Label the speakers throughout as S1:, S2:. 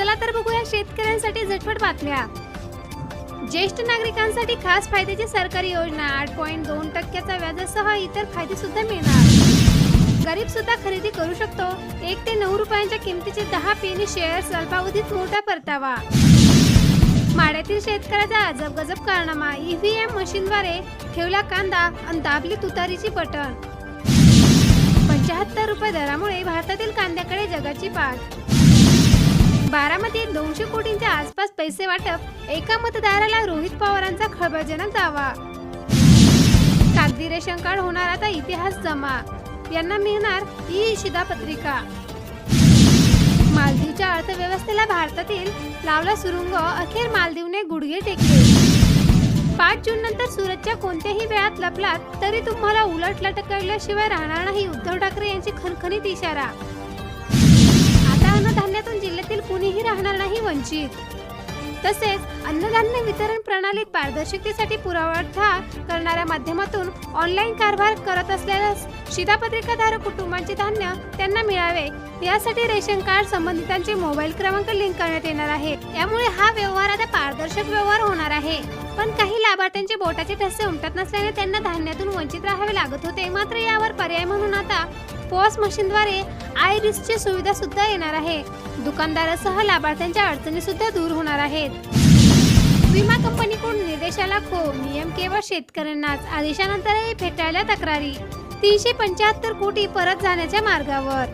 S1: चला तर बघूया शेतकऱ्यांसाठी झटपट बातम्या. ज्येष्ठ नागरिकांसाठी खास फायद्याची सरकारी योजना आठ पॉईंट दोन टक्क्याचा व्याजासह इतर फायदे सुद्धा मिळणार. गरीब सुद्धा खरेदी करू शकतो. एक ते नऊ रुपयांच्या किमतीचे दहा पेनी शेअर्स अल्पावधीत मोठा परतावा. माड्यातील शेतकऱ्याचा अजब गजब कारनामा ईव्हीएम मशीनद्वारे ठेवला कांदा आणि दाबली तुतारीची बटन पंचाहत्तर रुपये दरामुळे भारतातील कांद्याकडे जगाची पाठ. बारामतीत दोनशे कोटींच्या आसपास पैसे वाटप एका मतदाराला रोहित पवारांचा खळबळजनक दावा. कागदी रेशन कार्ड होणार आता इतिहास जमा. यांना मिळणार ई शिधापत्रिका मालदीवच्या अर्थव्यवस्थेला भारतातील लावला सुरुंग अखेर मालदीवने गुडघे टेकले. पाच जून नंतर सुरतच्या कोणत्याही वेळात लपलात तरी तुम्हाला उलट लटकल्याशिवाय राहणार नाही. उद्धव ठाकरे यांची खणखणीत इशारा. आता जिल्ह्यातील कुणीही राहणार नाही वंचित. तसेच अन्नधान्य वितरण प्रणालीत पारदर्शकतेसाठी पुरवठा करणाऱ्या माध्यमातून ऑनलाईन कारभार करत असलेल्या शिधापत्रिकाधारक कुटुंबांचे धान्य त्यांना मिळावे. यासाठी रेशन कार्ड संबंधितांचे मोबाईल क्रमांक लिंक करण्यात येणार आहे. यामुळे हा व्यवहार आता पारदर्शक व्यवहार होणार आहे. पण काही लाभार्थ्यांचे बोटाचे ठसे उमटत नसल्याने त्यांना धान्यातून वंचित राहावे लागत होते. मात्र यावर पर्याय म्हणून आता पॉस मशीनद्वारे आय रिस्कची सुविधा सुद्धा येणार आहे. दुकानदारासह लाभार्थ्यांच्या अडचणी सुद्धा दूर होणार आहेत. विमा कंपनीकडून निर्देशाला खो नियम केवळ शेतकऱ्यांनाच. आदेशानंतरही फेटाळल्या तक्रारी. तीनशे पंच्याहत्तर कोटी परत जाण्याच्या मार्गावर.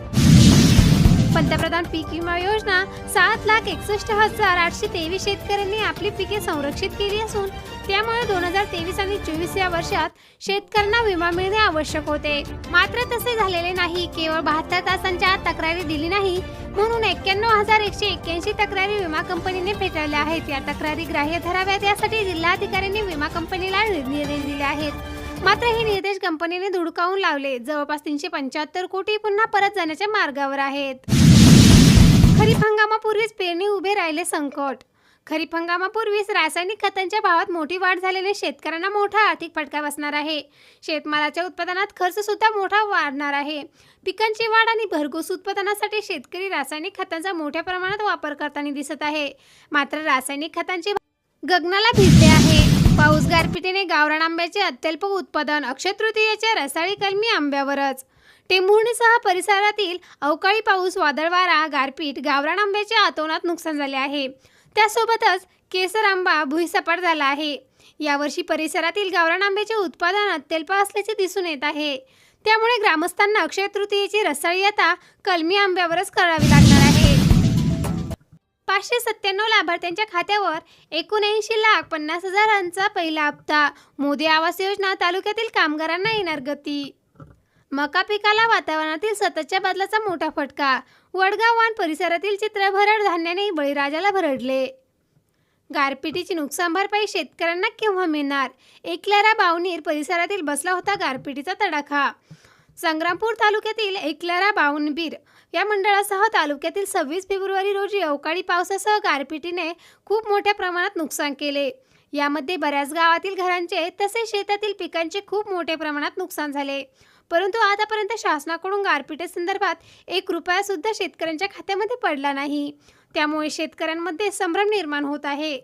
S1: पंतप्रधान पीक विमा योजना सात लाख एकसष्ट हजार आठशे तेवीस शेतकऱ्यांनी आपली पिके संरक्षित केली असून त्यामुळे दोन हजार तेवीस आणि चोवीस या वर्षात शेतकऱ्यांना विमा मिळणे आवश्यक होते. मात्र तसे झालेले नाही. केवळ बहात्तर तासांच्या आत तक्रारी दिली नाही म्हणून एक्क्याण्णव हजार एकशे एक्क्याऐंशी तक्रारी विमा कंपनीने फेटाळल्या आहेत. या तक्रारी ग्राह्य धराव्यात यासाठी जिल्हाधिकाऱ्यांनी विमा कंपनीला निर्देश दिले आहेत. मात्र हे निर्देश कंपनीने धुडकावून लावले. जवळपास तीनशे पंच्याहत्तर कोटी पुन्हा परत जाण्याच्या मार्गावर आहेत. खरीप हंगामापूर्वीच पेरणी उभे राहिले संकट. खरीप हंगामापूर्वीच रासायनिक खतांच्या भावात मोठी वाढ झालेले शेतकऱ्यांना मोठा आर्थिक फटका बसणार आहे. शेतमालाच्या उत्पादनात खर्च सुद्धा मोठा वाढणार आहे. पिकांची वाढ आणि भरघोस उत्पादनासाठी शेतकरी रासायनिक खतांचा मोठ्या प्रमाणात वापर करताना दिसत आहे. मात्र रासायनिक खतांची गगनाला भिजले आहे. पाऊस गारपिटीने गावरान आंब्याचे अत्यल्प उत्पादन अक्षय तृतीयेच्या रसाळी कलमी आंब्यावरच. टेंभुर्णीसह परिसरातील अवकाळी पाऊस वादळवारा गारपीट गावरान आंब्याच्या आतोनात नुकसान झाले आहे. त्यासोबतच केसर आंबा भुईसपाट झाला आहे. यावर्षी परिसरातील गावरान आंब्याच्या उत्पादनात अत्यल्प असल्याचे दिसून येत आहे. त्यामुळे ग्रामस्थांना अक्षय तृतीयेची रसाळी आता कलमी आंब्यावरच करावी लागणार आहे. पाचशे सत्त्याण्णव लाभार्थ्यांच्या खात्यावर एकोणऐंशी लाख पन्नास हजारांचा पहिला हप्ता. मोदी आवास योजना तालुक्यातील कामगारांना येणार गती मका पिकाला वातावरणातील सततच्या बदलाचा मोठा फटका. वडगाव वाण परिसरातील चित्र भरड धान्याने बळीराजाला भरडले. गारपिटीची नुकसान भरपाई शेतकऱ्यांना केव्हा मिळणार? एकलारा बावनीर परिसरातील बसला होता गारपिटीचा तडाखा. संग्रामपूर तालुक्यातील एकलारा बावनबीर या मंडळासह तालुक्यातील सव्वीस फेब्रुवारी रोजी अवकाळी पावसासह गारपिटीने खूप मोठ्या प्रमाणात नुकसान केले. यामध्ये बऱ्याच गावातील घरांचे तसेच शेतातील पिकांचे खूप मोठ्या प्रमाणात नुकसान झाले. परंतु आतापर्यंत शासनाकडून गारपिटीसंदर्भात एक रुपया सुद्धा शेतकऱ्यांच्या खात्यामध्ये पडला नाही. त्यामुळे शेतकऱ्यांमध्ये संभ्रम निर्माण होत आहे.